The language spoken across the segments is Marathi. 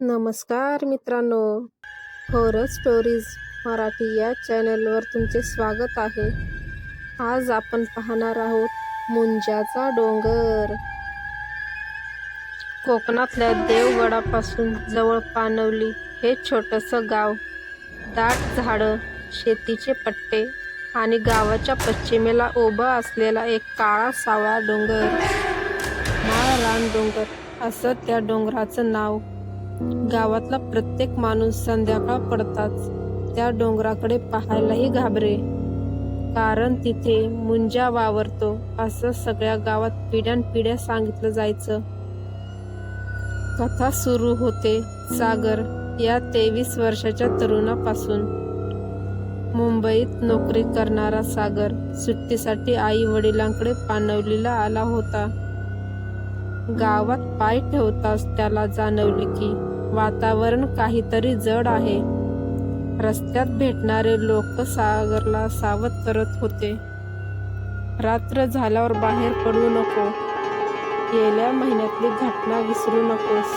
नमस्कार मित्रांनो हॉरर स्टोरीज मराठी या चॅनलवर तुमचे स्वागत आहे. आज आपण पाहणार आहोत मुंजाचा डोंगर. कोकणातल्या देवगडापासून जवळ पानवली हे छोटंसं गाव. दाट झाडं शेतीचे पट्टे आणि गावाच्या पश्चिमेला उभा असलेला एक काळा सावळा डोंगर. माळरान डोंगर असं त्या डोंगराचं नाव गावातला प्रत्येक माणूस संध्याकाळ पडताच त्या डोंगराकडे पाहायलाही घाबरे. कारण तिथे मुंजा वावरतो असं सगळ्या गावात पिढ्यानपिढ्या सांगितलं जायचं. कथा सुरू होते सागर या तेवीस वर्षाच्या तरुणापासून. मुंबईत नोकरी करणारा सागर सुट्टीसाठी आई वडिलांकडे पानवलीला आला होता. गावात पाय ठेवताच त्याला जाणवले की वातावरण काहीतरी जड आहे. रस्त्यात भेटणारे लोक सागरला सावध करत होते. रात्र झाल्यावर बाहेर पडू नको. गेल्या महिन्यातली घटना विसरू नकोस.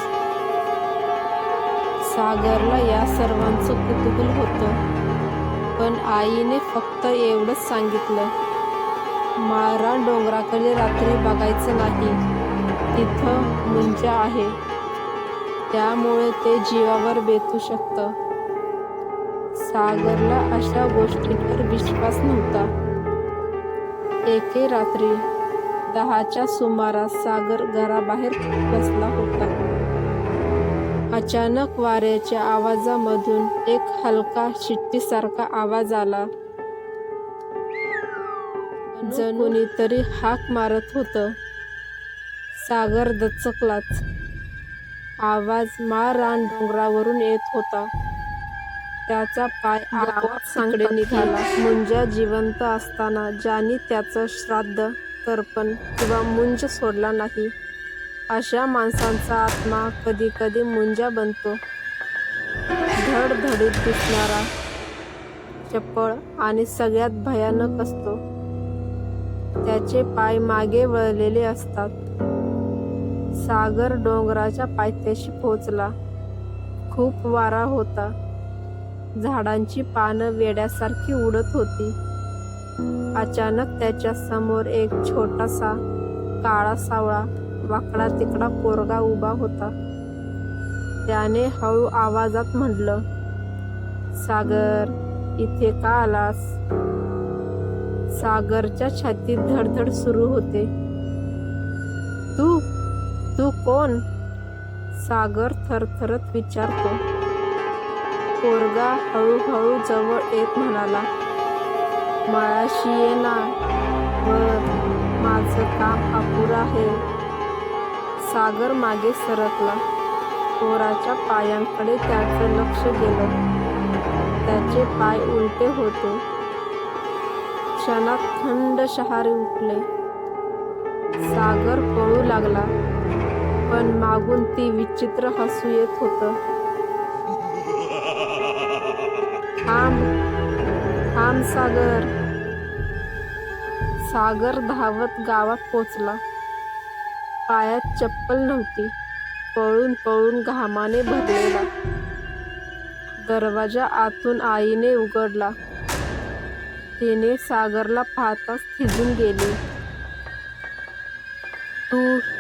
सागरला या सर्वांचं कुतूहल होतं. पण आईने फक्त एवढंच सांगितलं. मारा डोंगराकडे रात्री बघायचं नाही. तिथं मुंजा आहे. त्यामुळे ते जीवावर बेतू शकतं. सागरला अशा गोष्टींवर विश्वास नव्हता. एके रात्री दहाच्या सुमारास सागर घराबाहेर बसला होता. अचानक वाऱ्याच्या आवाजामधून एक हलका शिट्टीसारखा आवाज आला. जणू कोणीतरी हाक मारत होतं. सागर दचकलाच. आवाज मारान डोंगरावरून येत होता. त्याचा पाय आवाज सांगडे निघाला. मुंजा जिवंत असताना ज्याने त्याचं श्राद्ध तर्पण किंवा मुंज सोडला नाही अशा माणसांचा आत्मा कधी कधी मुंजा बनतो. धडधडीत दिसणारा चपळ आणि सगळ्यात भयानक असतो. त्याचे पाय मागे वळलेले असतात. सागर डोंगराच्या पायथ्याशी पोचला खूप वारा होता. झाडांची पानं वेड्यासारखी उडत होती. अचानक त्याच्यासमोर एक छोटासा काळा सावळा वाकडा तिकडा पोरगा उभा होता. त्याने हळू आवाजात म्हटलं सागर इथे का आलास? सागरच्या छातीत धडधड सुरू होते. तू तू कोण? सागर थरथरत विचारतो. पोरगा हळूहळू जवळ येत म्हणाला माळाशी ये ना वर माझं काम अपुरं आहे. सागर मागे सरकला. पोराच्या पायांकडे त्याचं लक्ष गेलं. त्याचे पाय उलटे होते. क्षणात थंड शहारे उठले. सागर पळू लागला. पण मागून ती विचित्र हसू येत होतं. थांब थांब सागर. सागर धावत गावात पोचला. पायात चप्पल नव्हती. पळून पळून घामाने भरलेला. दरवाजा आतून आईने उघडला. तिने सागरला पाहताच थिजून गेली.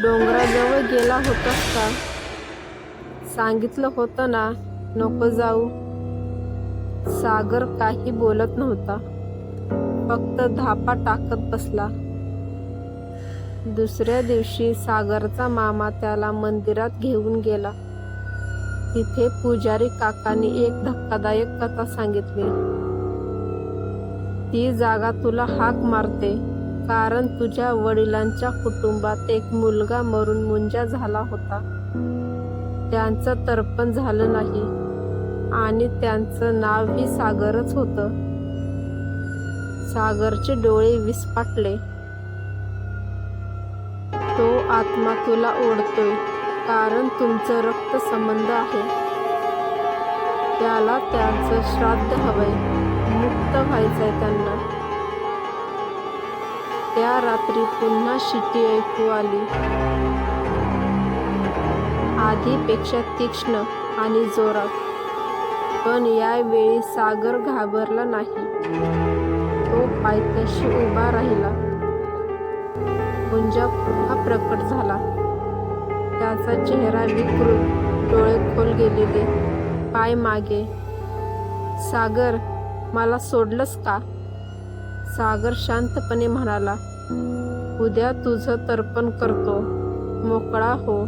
डोंगराजवळ गेला होतास का? सांगितलं होतं ना नको जाऊ. सागर काही बोलत नव्हता. फक्त धापा टाकत बसला. दुसऱ्या दिवशी सागरचा मामा त्याला मंदिरात घेऊन गेला. तिथे पुजारी काकांनी एक धक्कादायक कथा सांगितली. ती जागा तुला हाक मारते. कारण तुझ्या वडिलांच्या कुटुंबात एक मुलगा मरून मुंजा झाला होता. त्यांचं तर्पण झालं नाही आणि त्यांचं नावही सागरच होतं. सागरचे डोळे विस्फाटले. तो आत्मा तुला ओढतोय कारण तुमचं रक्त संबंध आहे. त्याला त्यांचं श्राद्ध हवंय मुक्त व्हायचंय त्यांना. त्या रात्री पुन्हा शिटी ऐकू आली. आधीपेक्षा तीक्ष्ण आणि जोरात पण यावेळी सागर घाबरला नाही. तो पायथ्याशी उभा राहिला. गुंजा पुन्हा प्रकट झाला. त्याचा चेहरा विकृत डोळे खोल गेलेले. पाय मागे सागर मला सोडलंस का? सागर शांतपणे म्हणाला उद्या तुझं तर्पण करतो. मोकळा हो.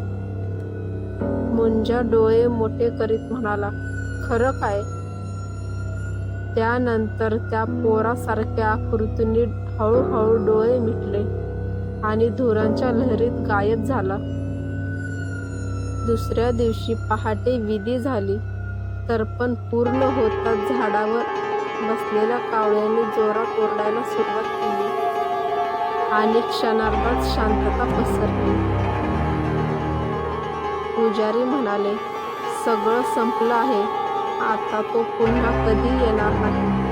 मुंजा डोळे मोठे करीत म्हणाला खरं काय? त्यानंतर त्या पोरासारख्या आकृतीने हळूहळू डोळे मिटले आणि धुरांच्या लहरीत गायब झाला. दुसऱ्या दिवशी पहाटे विधी झाली. तर्पण पूर्ण होताच झाडावर. बसलेल्या कावळ्याने जोरात ओरडायला सुरुवात केली. आणि क्षणार्धात शांतता पसरली. पुजारी म्हणाले सगळं संपलं आहे. आता तो पुन्हा कधी येणार नाही.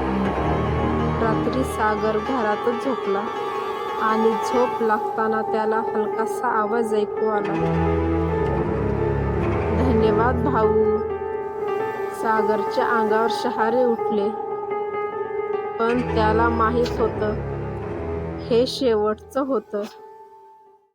रात्री सागर घरातच झोपला आणि झोप लागताना त्याला हलकासा आवाज ऐकू आला. धन्यवाद भाऊ. सागरच्या अंगावर शहारे उठले. पण त्याला माहीत होतं. हे शेवटचं होतं.